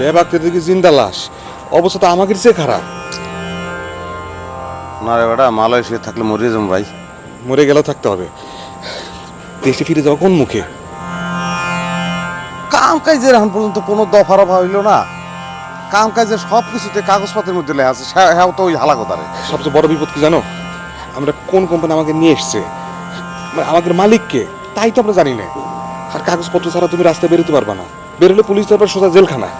বেবাকতে দেখি জিন্দা লাশ? অবস্থা তো আমাকে চেয়ে খারাপ। না রে বেটা মালয়েশিয়া থাকলে মরিয়ে যাব ভাই। মরে গেলেও থাকতে হবে। দেশে ফিরে যাওয়া কোন মুখে? কাম কাজের এখন পর্যন্ত কোনো দফা রফা হইল না। কাম কাজের সব কিছুতে কাগজপত্রের মধ্যে লেখা আছে। হ্যাঁ তো ওই হালা কথারে সবচেয়ে বড় বিপদ কি জানো? আমরা কোন কোম্পানি আমাকে নিয়ে এসছে? মানে আমাদের মালিককে তাই তো আমরা জানি না। আর কাগজপত্র ছাড়া তুমি রাস্তায় বেরোতে পারবে না। বেরোলে পুলিশ তারপর সোজা জেলখানা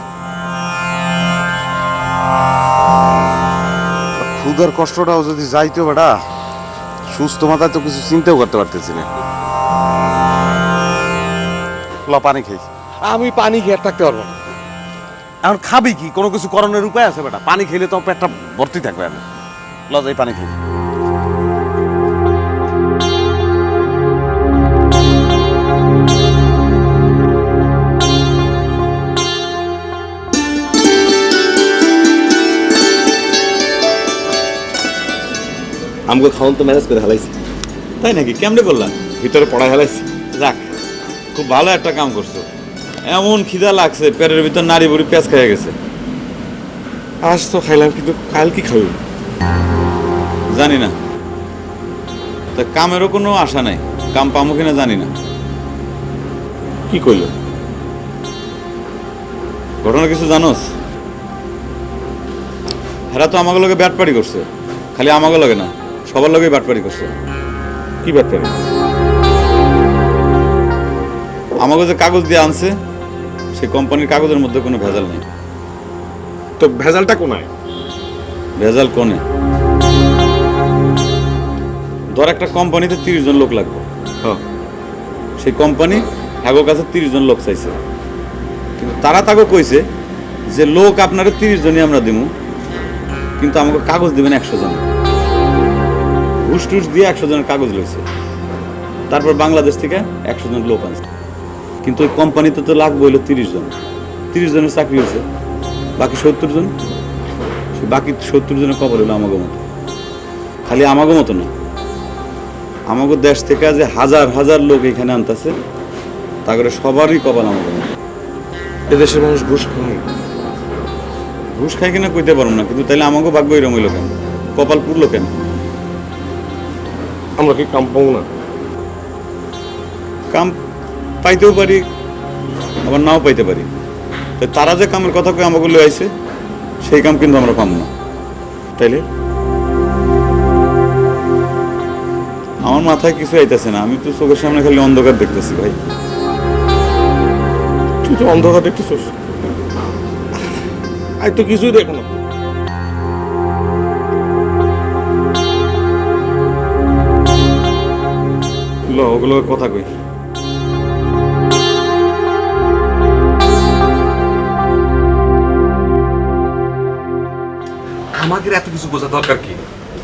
ক্ষুধার কষ্টটাও যদি যাইতো বেটা সুস্থ মাথায় তো কিছু চিন্তাও করতে পারতেছি না। ল পানি খাই। আমি পানি খেয়ে থাকতে পারব না। এখন খাবি কি? কোনো কিছু করণের উপায় আছে বেটা? পানি খেলে তো পেটটা ভর্তি থাকবে। আমি ল যাই পানি খাই। আমাকে খাওয়ান তো ম্যানেজ করে হেলাইছি। তাই নাকি? কেমনে করলাম? ভিতরে পড়া হেলাইছি। যাক খুব ভালো একটা কাম করছ। এমন খিদা লাগছে পেটের ভিতর নাড়ি বুড়ি পেঁচ খেয়ে গেছে। আজ তো খাইলাম কিন্তু কাল কি খাবি জানি না। তা কামেরও কোনো আশা নাই কাম পামো কিনা জানি না। কি কইল? ঘটনা কিছু জানোস? হেরা তো আমাকে লগে ব্যাটপাড়ি করছে খালি আমাকে লগে না। সবার লগে ব্যাটপাড়ি করছে। কি ব্যাপারে আমাকে যে কাগজ দিয়ে আনছে সেই কোম্পানির কাগজের মধ্যে কোনো ভেজাল নেই। তো ভেজালটা কোনায়? ভেজাল কোনে? ধর একটা কোম্পানিতে তিরিশ জন লোক লাগবে। হ্যাঁ। সেই কোম্পানি হ্যাগো কাছে তিরিশ জন লোক চাইছে। কিন্তু তারা তাকে কইছে যে লোক আপনারা তিরিশ জনই আমরা দিব কিন্তু আমাকে কাগজ দিবেন একশো জন। ঘুষ টুস দিয়ে একশো জনের কাগজ লইছে তারপর বাংলাদেশ থেকে একশো জন লোক আনছে। কিন্তু ওই কোম্পানিতে তো লাগবে হইল তিরিশ জন। তিরিশ জনের চাকরি হয়েছে। বাকি সত্তর জন? বাকি সত্তর জনের কবর হলো আমাকে মতো। খালি আমাকে মতো না। আমাকে দেশ থেকে যে হাজার হাজার লোক এখানে আনতেছে তারপরে সবারই কপাল আমাকে মতো। এদেশের মানুষ ঘুষ খায় ঘুষ খাই কিনা কইতে পারব না কিন্তু তাইলে আমাকে ভাগ্য এরম হইল কেন? কপাল পুরলো কেন? আমরা কি কাম পাবো না? কাম পাইতেও পারি আবার নাও পাইতে পারি। তারা যে কামের কথা কয়ে আমাকে আইছে সেই কাম কিন্তু আমরা পাবো না। তাইলে? আমার মাথায় কিছু আইতেছে না আমি তো চোখের সামনে খালি অন্ধকার দেখতেছি ভাই। তুই তো অন্ধকার দেখতেছিস? আজ তো কিছুই দেখো না। ল ওগুলো কথা কই? আমাদের এত কিছু বোঝা দরকার কি?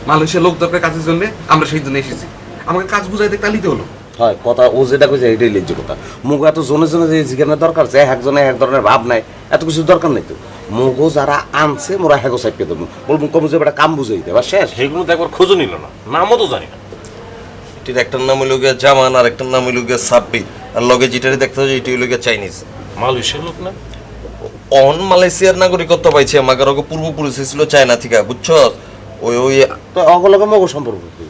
মালয়েশিয়ার লোক দরকার কাজের জন্য আমরা সেই জন্য এসেছি। আমাকে কাজ বুঝাইতে তালিতে হলো। হয় কথা ও যেটা কইছে এটাই লেজ্জ কথা। মুখ এত জনে জনে যে দরকার যে একজনে এক ধরনের ভাব নাই এত কিছু দরকার নাই তো। মুগো যারা আনছে মোরা হেগো সাইপে দেবো বলব কম যে বেটা কাম বুঝাই দেবা শেষ। সেগুলো তো একবার খোঁজও নিল না নামও তো জানি না। এটির একটার নাম হইল গিয়া জামান আর একটার নাম হইল গিয়া সাব্বি আর লগে যেটারে দেখতে হবে এটি হইল গিয়া চাইনিজ। মালয়েশিয়ার লোক না? অন মালয়েশিয়ার নাগরিকত্ব পাইছে আমাকে পূর্বপুরুষ ছিল চায়না থেকে বুঝছ ওই ওই তো অগলকে মগ সম্পর্ক কি?